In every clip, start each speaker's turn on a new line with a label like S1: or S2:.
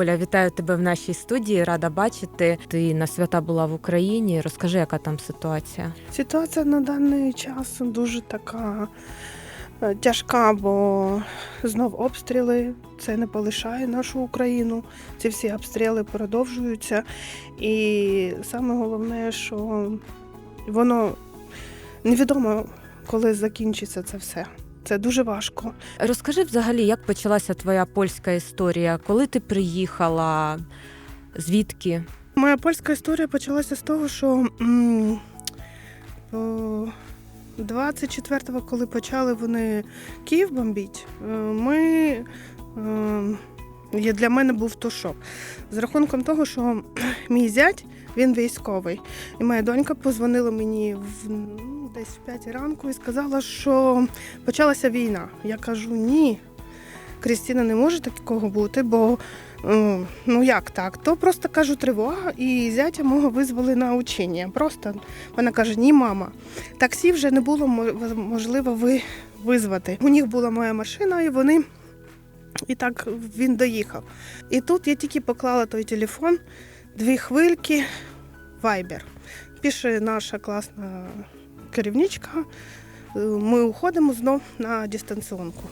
S1: Оля, вітаю тебе в нашій студії. Рада бачити. Ти на свята була в Україні. Розкажи, яка там ситуація?
S2: Ситуація на даний час дуже така е, тяжка, бо знов обстріли. Це не полишає нашу Україну. Ці всі обстріли продовжуються. І саме головне, що воно невідомо, коли закінчиться це все. Це дуже важко.
S1: Розкажи взагалі, як почалася твоя польська історія? Коли ти приїхала? Звідки?
S2: Моя польська історія почалася з того, що м, о, 24-го, коли почали вони Київ бомбити, е, ми е, для мене був то шок. З рахунком того, що мій зять він військовий, і моя донька позвонила мені в десь в 5 ранку і сказала, що почалася війна. Я кажу, ні. Крістіна, не може такого бути, бо Е, Ну як так? То просто кажу тривога, і зятя мого визвали на учення. Просто вона каже: Ні, мама, таксі вже не було можливо ви визвати. У них була моя машина, і вони і так він доїхав. І тут я тільки поклала той телефон, дві хвильки, вайбер. Пише наша класна керівничка. е, Ми уходимо знов на дистанціонку.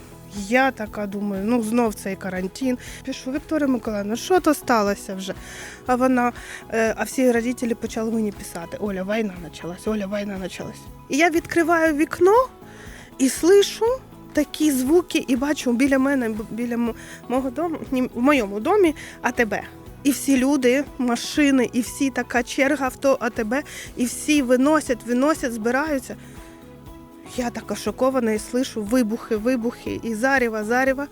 S2: Я така думаю, ну знов цей карантин. Пишу, Вікторія Миколаївна, що то сталося вже? А вона, е, а всі родителі почали мені писати: Оля, війна почалась, Оля, війна почалась. І я відкриваю вікно і слышу такі звуки, і бачу біля мене, біля мого дому, ні, в моєму домі АТБ. І всі люди, машини, і всі така черга авто АТБ, і всі виносять, виносять, збираються. Я така шокована і слышу вибухи, вибухи, і заріва, заріва.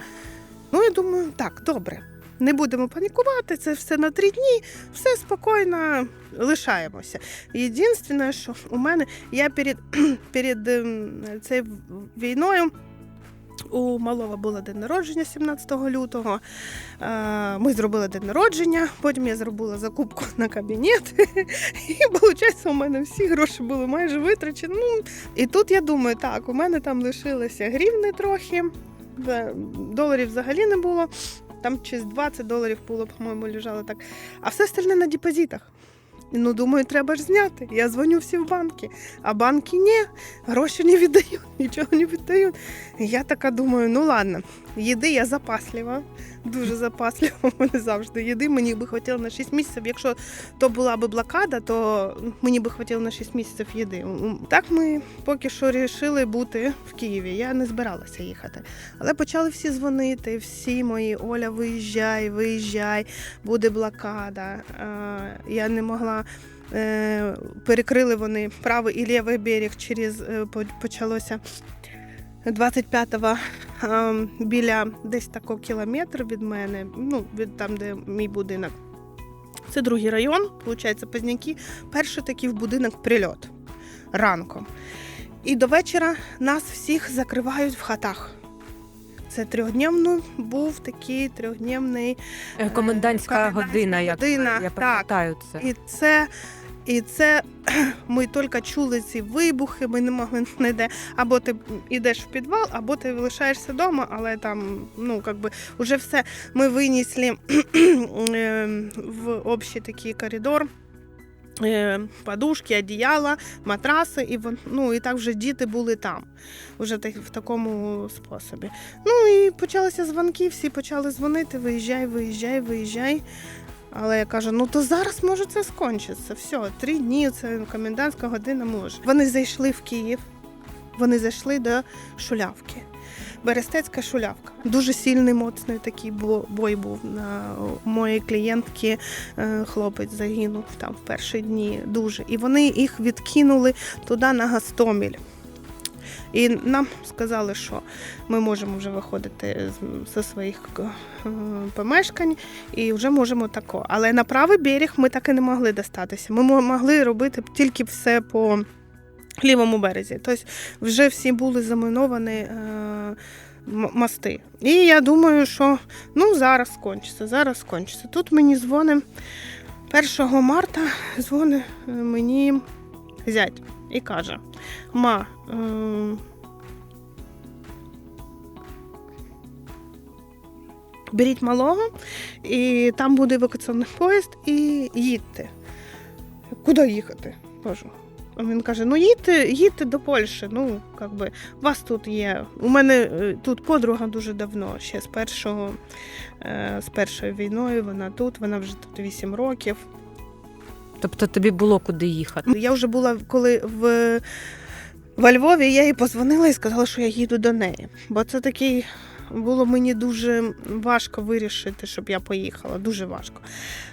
S2: Ну, я думаю, так, добре. Не будемо панікувати, це все на три дні, все спокійно лишаємося. Єдине, що у мене я перед, перед ем, цією війною. У малого було день народження 17 лютого. Е, Ми зробили день народження, потім я зробила закупку на кабінет. І виходить, у мене всі гроші були майже витрачені. Ну, і тут я думаю, так, у мене там лишилося гривни трохи, е, доларів взагалі не було. Там через 20 доларів було, по-моєму, лежало так. А все остальне на депозитах. Ну, думаю, треба ж зняти. Я дзвоню всі в банки, а банки ні, гроші не віддають, нічого не віддають. Я така думаю, ну ладно, їди я запаслива, дуже запаслива, у мене завжди їди. Мені би хотіло на 6 місяців. Якщо то була б блокада, то мені би хотіло на 6 місяців їди. Так ми поки що вирішили бути в Києві. Я не збиралася їхати. Але почали всі дзвонити, всі мої Оля, виїжджай, виїжджай, буде блокада. Я не могла. Е, Перекрили вони правий і лівий берег через е, почалося 25-го ем, біля десь такого кілометр від мене, ну від там, де мій будинок. Це другий район, виходить, Позняки. Перший такий в будинок прильот ранком. І до вечора нас всіх закривають в хатах. Це трьохдневний був такий трьохдневний
S1: Е, Комендантська
S2: комендантська
S1: година, як
S2: година,
S1: я пам'ятаю це.
S2: і це, і це ми тільки чули ці вибухи, ми не могли ніде. Або ти йдеш в підвал, або ти лишаєшся вдома, але там, ну, как би, вже все. Ми винесли е, в общий такий коридор. Е, Подушки, одіяла, матраси, і ну і так вже діти були там, вже в такому способі. Ну і почалися дзвонки, всі почали дзвонити: виїжджай, виїжджай, виїжджай. Але я кажу, ну то зараз може це скончиться. Все, три дні, це комендантська година може. Вони зайшли в Київ, вони зайшли до Шулявки. Берестецька шулявка. Дуже сильний, моцний такий бой був. На моєї клієнтки е, хлопець загинув там в перші дні. Дуже. І вони їх відкинули туди на Гастоміль. І нам сказали, що ми можемо вже виходити зі своїх е, помешкань і вже можемо тако. Але на правий берег ми так і не могли достатися. Ми могли робити тільки все по лівому березі. Тобто вже всі були заміновані е, мости. І я думаю, що ну зараз скончиться, зараз скончиться. Тут мені дзвонить 1 марта дзвонить е, мені зять і каже: Ма, е, беріть малого, і там буде евакуаційний поїзд, і їдьте. Куди їхати? Кажу. Він каже: ну їдьте, їдьте до Польщі. Ну, як би, у вас тут є. У мене е, тут подруга дуже давно, ще з першого, е, з першою війною. Вона тут, вона вже тут 8 років.
S1: Тобто тобі було куди їхати.
S2: Я вже була коли в, во Львові, я їй позвонила і сказала, що я їду до неї. Бо це такий було мені дуже важко вирішити, щоб я поїхала. Дуже важко.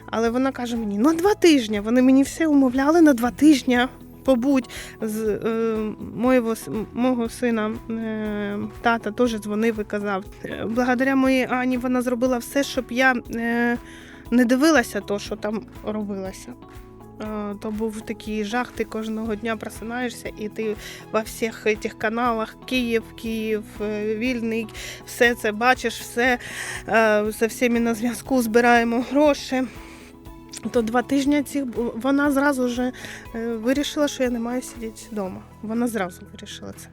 S2: Але вона каже мені: на два тижні. Вони мені все умовляли на два тижні. Побудь з е, моєго, мого сина е, тата теж дзвонив і казав. Е, Благодаря моїй Ані вона зробила все, щоб я е, не дивилася то, що там робилося. Е, То був такий жах, ти кожного дня просинаєшся, і ти во всіх цих каналах Київ, Київ, е, Вільний, все це бачиш, все е, з всіми на зв'язку збираємо гроші. То два тижні ці вона зразу вже е, вирішила, що я не маю сидіти вдома. Вона зразу вирішила це.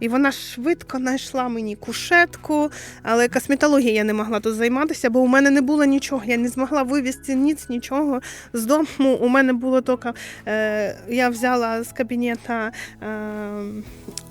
S2: І вона швидко знайшла мені кушетку, але косметологією я не могла тут займатися, бо у мене не було нічого. Я не змогла вивезти ніц, нічого з дому. У мене було тільки, е, я взяла з кабінета е,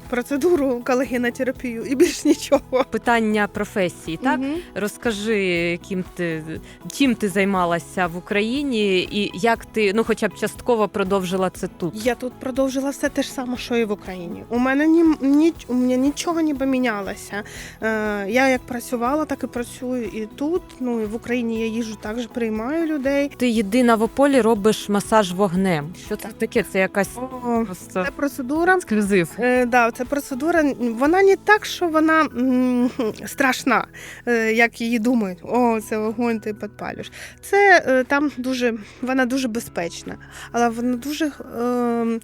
S2: процедуру колегінотерапію і більш нічого.
S1: Питання професії, так?
S2: Мгм.
S1: Розкажи, яким ти чим ти займалася в Україні, і як ти ну, хоча б частково продовжила це тут.
S2: Я тут продовжила все те ж саме, що і в Україні. У мене ні, ні, у мене нічого не помінялося. Е, я як працювала, так і працюю і тут. Ну і в Україні я їжджу також приймаю людей.
S1: Ти єдина в Ополі робиш масаж вогнем. Що це таке? Це якась
S2: О,
S1: просто
S2: це процедура.
S1: ексклюзив.
S2: Е, да, ця процедура вона не так, що вона м, страшна, е, як її думають. О, це вогонь, ти підпалюєш. Це е, там дуже вона дуже безпечна, але вона дуже е,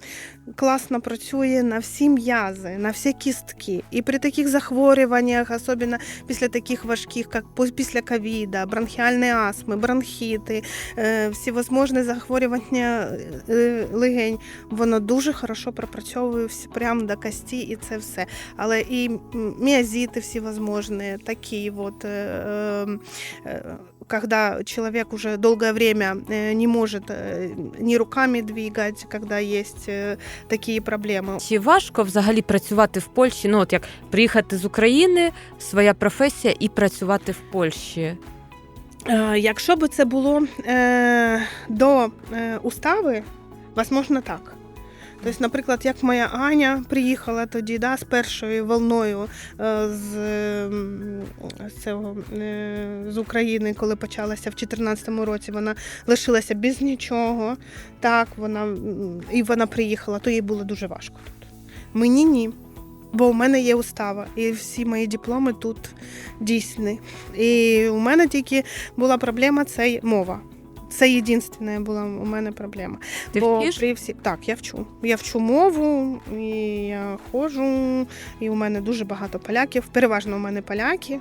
S2: класно працює на всі м'язи, на всі кістки. І при таких захворюваннях, особливо після таких важких, як після ковіда, бронхіальні астми, бронхіти, е, всевозможні захворювання е, легень воно дуже хорошо пропрацьовує прямо до кості і це все. Але і м, міозити всевозможні, такі вот. Е, е, когда человек уже долгое время э, не может э, ни руками двигать, когда есть э, такие проблемы.
S1: Чи важко взагалі працювати в Польщі? Ну, от як приїхати з України, своя професія і працювати в Польщі.
S2: Е, Якщо б це було е, до е, устави, возможно, так. Тобто, наприклад, як моя Аня приїхала тоді да, з першою волною е, з, з, цього, е, з України, коли почалася в 2014 році, вона лишилася без нічого. Так, вона, і вона приїхала, то їй було дуже важко тут. Мені ні. Бо у мене є устава, і всі мої дипломи тут дійсні. І у мене тільки була проблема це мова. Це єдинственна була у мене проблема.
S1: Ти
S2: Бо
S1: вчиш?
S2: при всі... Так, я вчу. Я вчу мову, і я ходжу, і у мене дуже багато поляків. Переважно у мене поляки.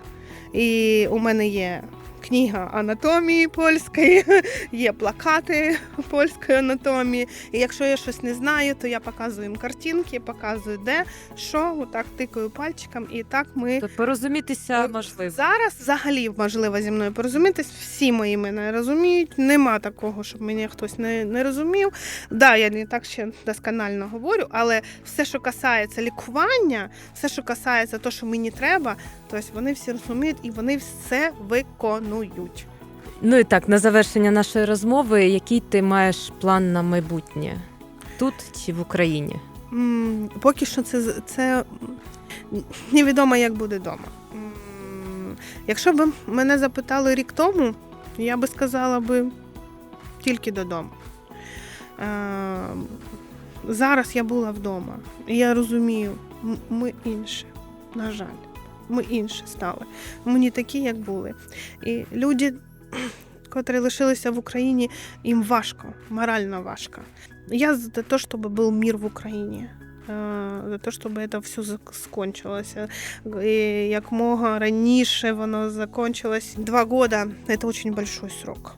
S2: І у мене є книга анатомії польської, є плакати польської анатомії. І якщо я щось не знаю, то я показую їм картинки, показую де, що, отак тикаю пальчиком, і так ми.
S1: Тобто порозумітися можливо.
S2: Зараз взагалі можливо зі мною порозумітись. Всі мої мене розуміють. Нема такого, щоб мене хтось не, не розумів. Да, я не так ще досконально говорю, але все, що касається лікування, все, що касається того, що мені треба, тобто вони всі розуміють і вони все виконують.
S1: Ну і так, на завершення нашої розмови, який ти маєш план на майбутнє? Тут чи в Україні?
S2: М, Поки що це, це невідомо, як буде вдома. Якщо б мене запитали рік тому, я би сказала би тільки додому. Е, Зараз я була вдома, і я розумію, м- ми інші, на жаль, ми інші стали. Ми не такі, як були. І люди, котрі лишилися в Україні, їм важко, морально важко. Я за то, чтобы был мир в Україні. е, За те, щоб це все зак- скончилося. І як мога раніше воно закончилось. Два года – это очень большой срок.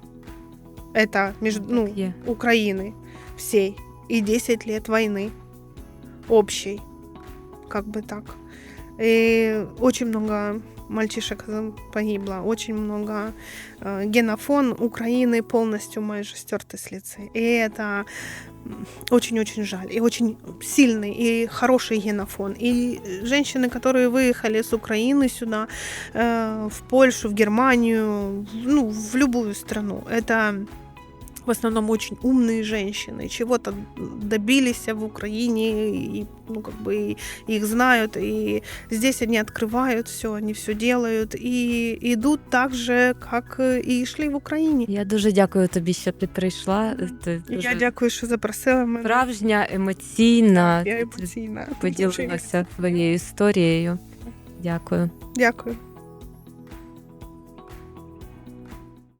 S2: Это между, ну,
S1: Так є.
S2: Украины всей. И 10 лет войны общей. Как бы так. И очень много мальчишек э, погибло, очень много. Э, Генофон Украины полностью майже стертый с лица. И это м, очень-очень жаль. И очень сильный и хороший генофон. И женщины, которые выехали с Украины сюда, э, в Польшу, в Германию, ну, в любую страну, это в основном очень умные женщины, чего-то добились в Украине, и, ну, как бы, и их знают, и здесь они открывают все, они все делают, и идут так же, как и йшли в Україні.
S1: Я дуже дякую тобі, що ти прийшла. Ти дуже
S2: Я дякую, що запросила мене.
S1: справжня, емоційна.
S2: Я емоційна.
S1: поділилася своєю історією. Дякую.
S2: Дякую.